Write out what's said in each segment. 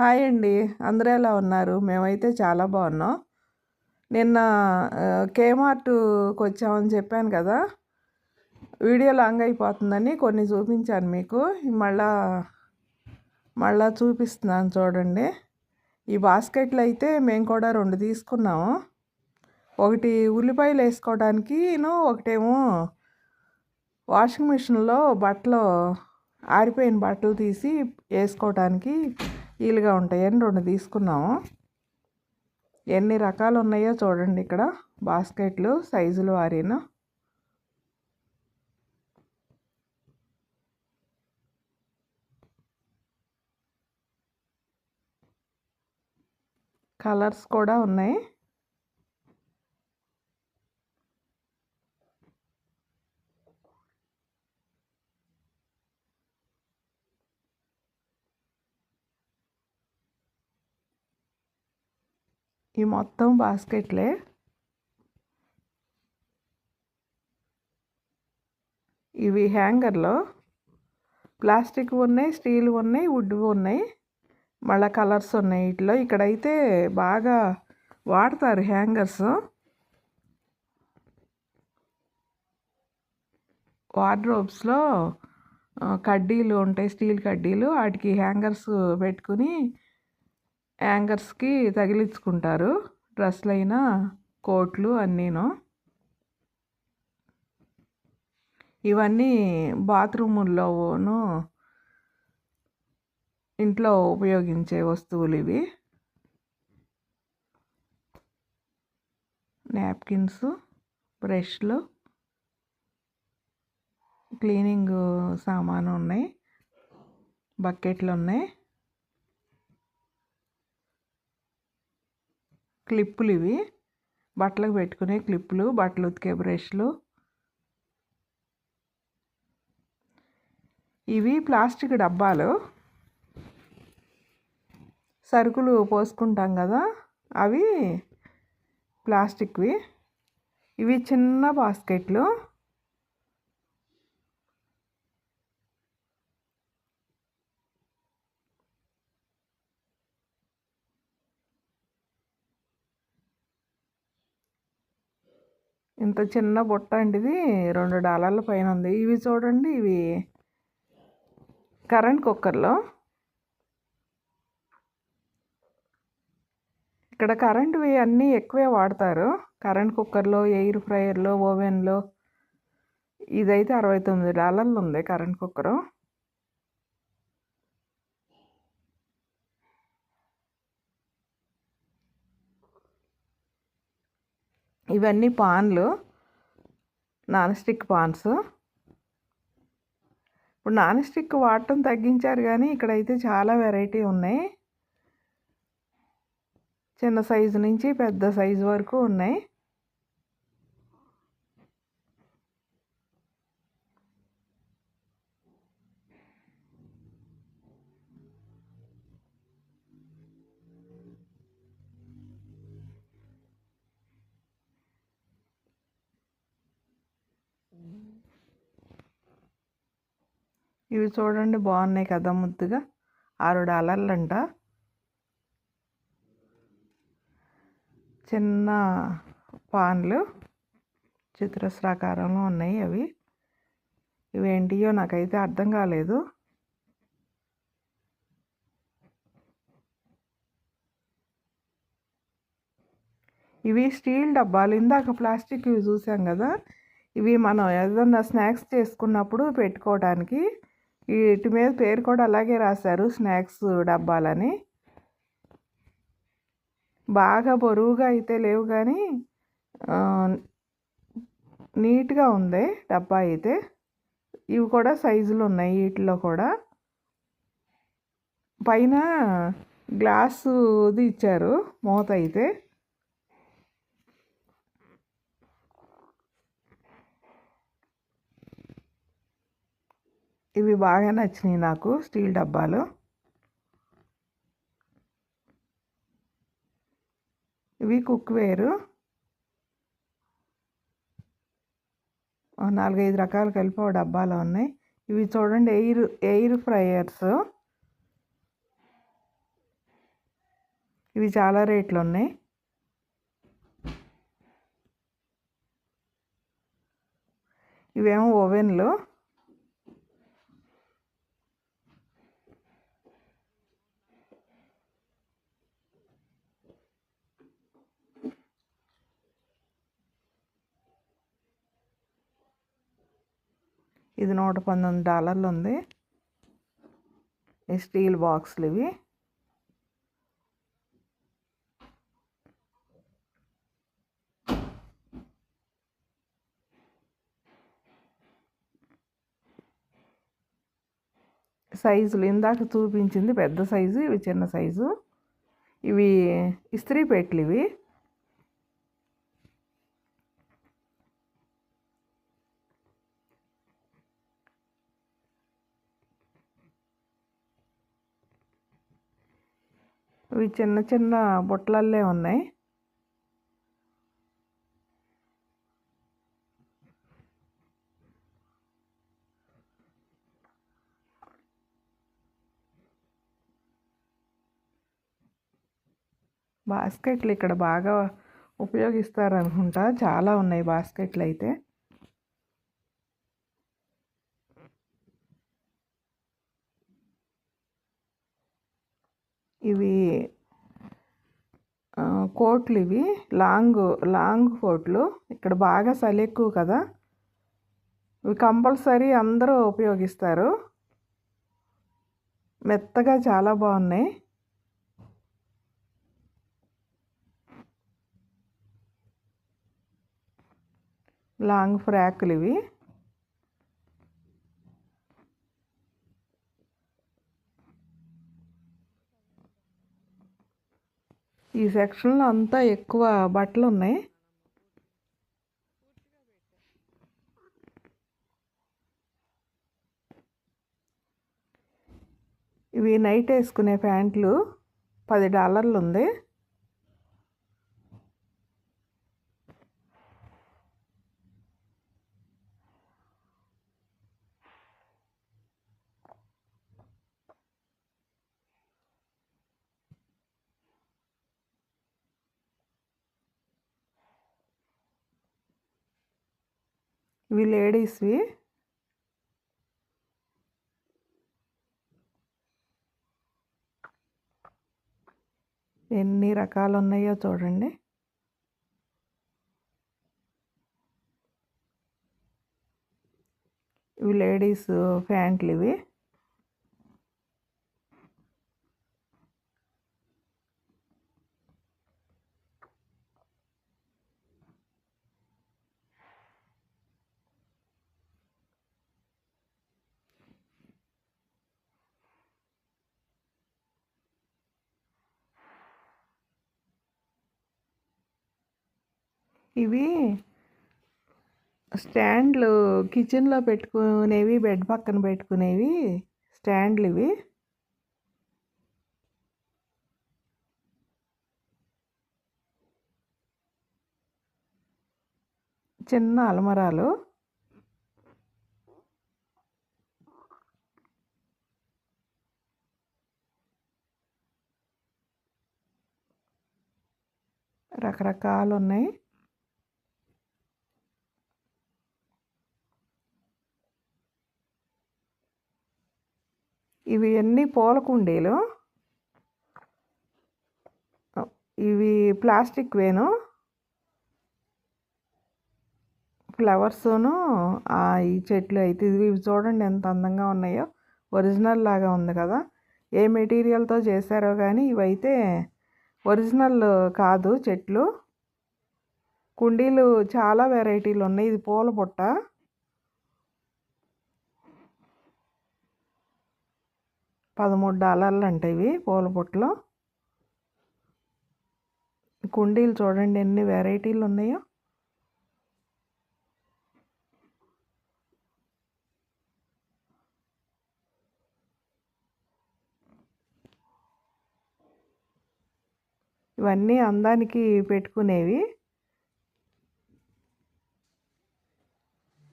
Hi అండి. అందరూ ఎలా ఉన్నారు? మేమైతే చాలా బాగున్నాం. నిన్న కేమార్ట్కి వచ్చామని చెప్పాను కదా. వీడియో లాంగ్ అయిపోతుందని కొన్ని చూపించాను మీకు. మళ్ళా మళ్ళా చూపిస్తున్నాను చూడండి. ఈ బాస్కెట్లు అయితే మేము కూడా రెండు తీసుకున్నాము. ఒకటి ఉల్లిపాయలు వేసుకోవడానికి ఒకటేమో వాషింగ్ మిషన్లో బట్టలు ఆరిపోయిన బట్టలు తీసి వేసుకోవడానికి వీలుగా ఉంటాయని రెండు తీసుకున్నాము? ఎన్ని రకాలు ఉన్నాయో చూడండి ఇక్కడ. బాస్కెట్లు సైజులు వారిన. కలర్స్ కూడా ఉన్నాయి. ఈ మొత్తం బాస్కెట్లే. ఇవి హ్యాంగర్లో. ప్లాస్టిక్ ఉన్నాయి స్టీల్ ఉన్నాయి వుడ్ ఉన్నాయి. మళ్ళీ కలర్స్ ఉన్నాయి వీటిలో ఇక్కడైతే బాగా వాడతారు హ్యాంగర్స్. వార్డ్రోబ్స్లో కడ్డీలు ఉంటాయి స్టీల్ కడ్డీలు. వాటికి హ్యాంగర్స్ పెట్టుకుని యాంగర్స్కి తగిలించుకుంటారు. డ్రెస్సులైనా కోట్లు అన్నీను. ఇవన్నీ బాత్రూముల్లోనూ ఇంట్లో ఉపయోగించే వస్తువులు ఇవి నాప్కిన్స్ బ్రష్లు క్లీనింగ్ సామాను ఉన్నాయి బకెట్లు ఉన్నాయి క్లిప్పులు ఇవి. బట్టలకు పెట్టుకునే క్లిప్పులు బట్టలు ఉతికే బ్రష్లు. ఇవి ప్లాస్టిక్ డబ్బాలు. సరుకులు పోసుకుంటాం కదా అవి ప్లాస్టిక్వి. ఇవి చిన్న బాస్కెట్లు. ఇంత చిన్న బుట్ట అండి ఇది. రెండు డాలర్ల పైన ఉంది. ఇవి చూడండి ఇవి కరెంట్ కుక్కర్లో. ఇక్కడ కరెంట్వి అన్నీ ఎక్కువే వాడతారు. కరెంట్ కుక్కర్లో ఎయిర్ ఫ్రైయర్లో ఓవెన్లో. ఇదైతే అరవై తొమ్మిది డాలర్లు ఉంది కరెంట్ కుక్కరు. ఇవన్నీ పాన్లు. Non stick pans. ఇప్పుడు నాన్ స్టిక్ వాడటం తగ్గించారు కానీ ఇక్కడైతే చాలా వెరైటీ ఉన్నాయి. చిన్న సైజు నుంచి పెద్ద సైజు వరకు ఉన్నాయి. ఇవి చూడండి బాగున్నాయి కదా ముద్దుగా. ఆరు డాలర్లంట చిన్న పాన్లు చిత్రస్రాకారంలో ఉన్నాయి అవి. ఇవేంటియో నాకైతే అర్థం కాలేదు. ఇవి స్టీల్ డబ్బాలు. ఇందాక ప్లాస్టిక్ ఇవి చూసాం కదా. ఇవి మనం ఏదన్నా స్నాక్స్ చేసుకున్నప్పుడు పెట్టుకోవడానికి వీటి మీద పేరు కూడా అలాగే రాశారు స్నాక్స్ డబ్బాలని. బాగా బరువుగా అయితే లేవు కానీ నీట్గా ఉంది డబ్బా అయితే. ఇవి కూడా సైజులు ఉన్నాయి వీటిలో కూడా. పైన గ్లాసుది ఇచ్చారు మూత అయితే. ఇవి బాగా నచ్చినాయి నాకు స్టీల్ డబ్బాలు. ఇవి కుక్వేరు నాలుగైదు రకాలు కలిపి ఒక డబ్బాలో ఉన్నాయి. ఇవి చూడండి ఎయిర్ ఎయిర్ ఫ్రైయర్స్. ఇవి చాలా రేట్లు ఉన్నాయి. ఇవేమో ఓవెన్లు. ఇది నూట పంతొమ్మిది డాలర్లు ఉంది ఈ స్టీల్ బాక్సులు ఇవి సైజులు ఇందాక చూపించింది పెద్ద సైజు ఇవి చిన్న సైజు. ఇవి ఇస్త్రీ పెట్లు ఇవి ఇవి చిన్న చిన్న బుట్టలల్లే ఉన్నాయి. బాస్కెట్లు ఇక్కడ బాగా ఉపయోగిస్తారు అనుకుంటా చాలా ఉన్నాయి బాస్కెట్లు అయితే ఇవి కోట్లు ఇవి. లాంగ్ లాంగ్ కోట్లు. ఇక్కడ బాగా చలి ఎక్కువ కదా. ఇవి కంపల్సరీ అందరూ ఉపయోగిస్తారు. మెత్తగా చాలా బాగున్నాయి. లాంగ్ ఫ్రాక్లు ఇవి. ఈ సెక్షన్లో అంతా ఎక్కువ బట్టలు ఉన్నాయి. ఇవి నైట్ వేసుకునే ప్యాంట్లు పది డాలర్లు ఉంది. ఇవి లేడీస్వి. ఎన్ని రకాలు ఉన్నాయో చూడండి. ఇవి లేడీస్ ప్యాంట్లు ఇవి ఇవి స్టాండ్లు కిచెన్లో పెట్టుకునేవి బెడ్ పక్కన పెట్టుకునేవి స్టాండ్లు ఇవి. చిన్న అలమరాలు. రకరకాలు ఉన్నాయి ఇవి అన్నీ పూల కుండీలు ఇవి ప్లాస్టిక్ వేను. ఫ్లవర్స్ను ఈ చెట్లు అయితే ఇవి చూడండి ఎంత అందంగా ఉన్నాయో. ఒరిజినల్ లాగా ఉంది కదా. ఏ మెటీరియల్తో చేశారో కానీ ఇవైతే ఒరిజినల్ కాదు చెట్లు. కుండీలు చాలా వెరైటీలు ఉన్నాయి. ఇది పూల బుట్ట. పదమూడు డాలర్లు అంటే ఇవి పూల బుట్టలు. కుండీలు చూడండి ఎన్ని వెరైటీలు ఉన్నాయో. ఇవన్నీ అందానికి పెట్టుకునేవి.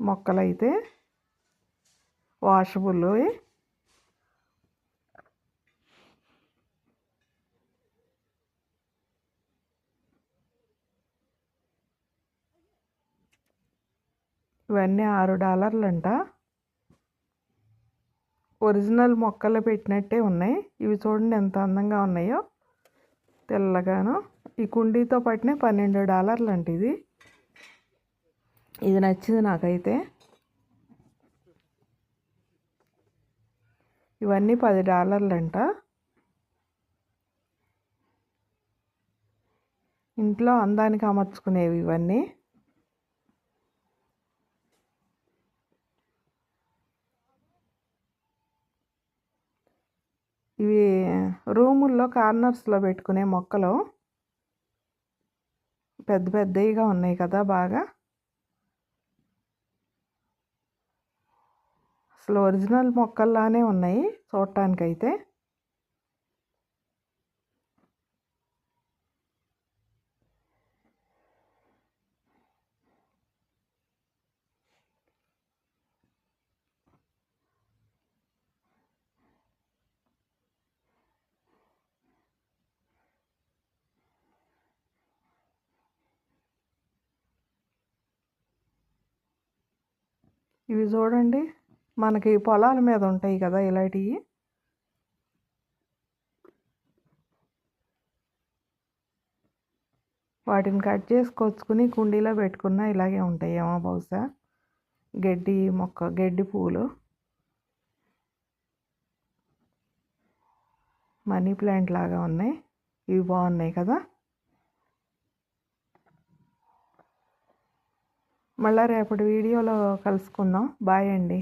మొక్కలైతే వాషబుల్ ఇవన్నీ ఆరు డాలర్లంట. ఒరిజినల్ మొక్కలు పెట్టినట్టే ఉన్నాయి. ఇవి చూడండి ఎంత అందంగా ఉన్నాయో. తెల్లగాను. ఈ కుండీతో పట్టిన పన్నెండు డాలర్లు అంట ఇది. ఇది నచ్చింది నాకైతే. ఇవన్నీ పది డాలర్లంట. ఇంట్లో అందానికి అమర్చుకునేవి ఇవన్నీ. ఇవి రూముల్లో కార్నర్స్లో పెట్టుకునే మొక్కలు. పెద్ద పెద్దవిగా ఉన్నాయి కదా బాగా. అసలు ఒరిజినల్ మొక్కల్లానే ఉన్నాయి చూడటానికైతే. ఇవి చూడండి. మనకి పొలాల మీద ఉంటాయి కదా ఇలాంటివి వాటిని కట్ చేసుకొచ్చుకుని కుండీలో పెట్టుకున్న ఇలాగే ఉంటాయేమో బహుశా. గడ్డి మొక్క గడ్డి పూలు. మనీ ప్లాంట్ లాగా ఉన్నాయి. ఇవి బాగున్నాయి కదా. మళ్ళీ రేపటి వీడియోలో కలుసుకుందాం. బాయ్ అండి.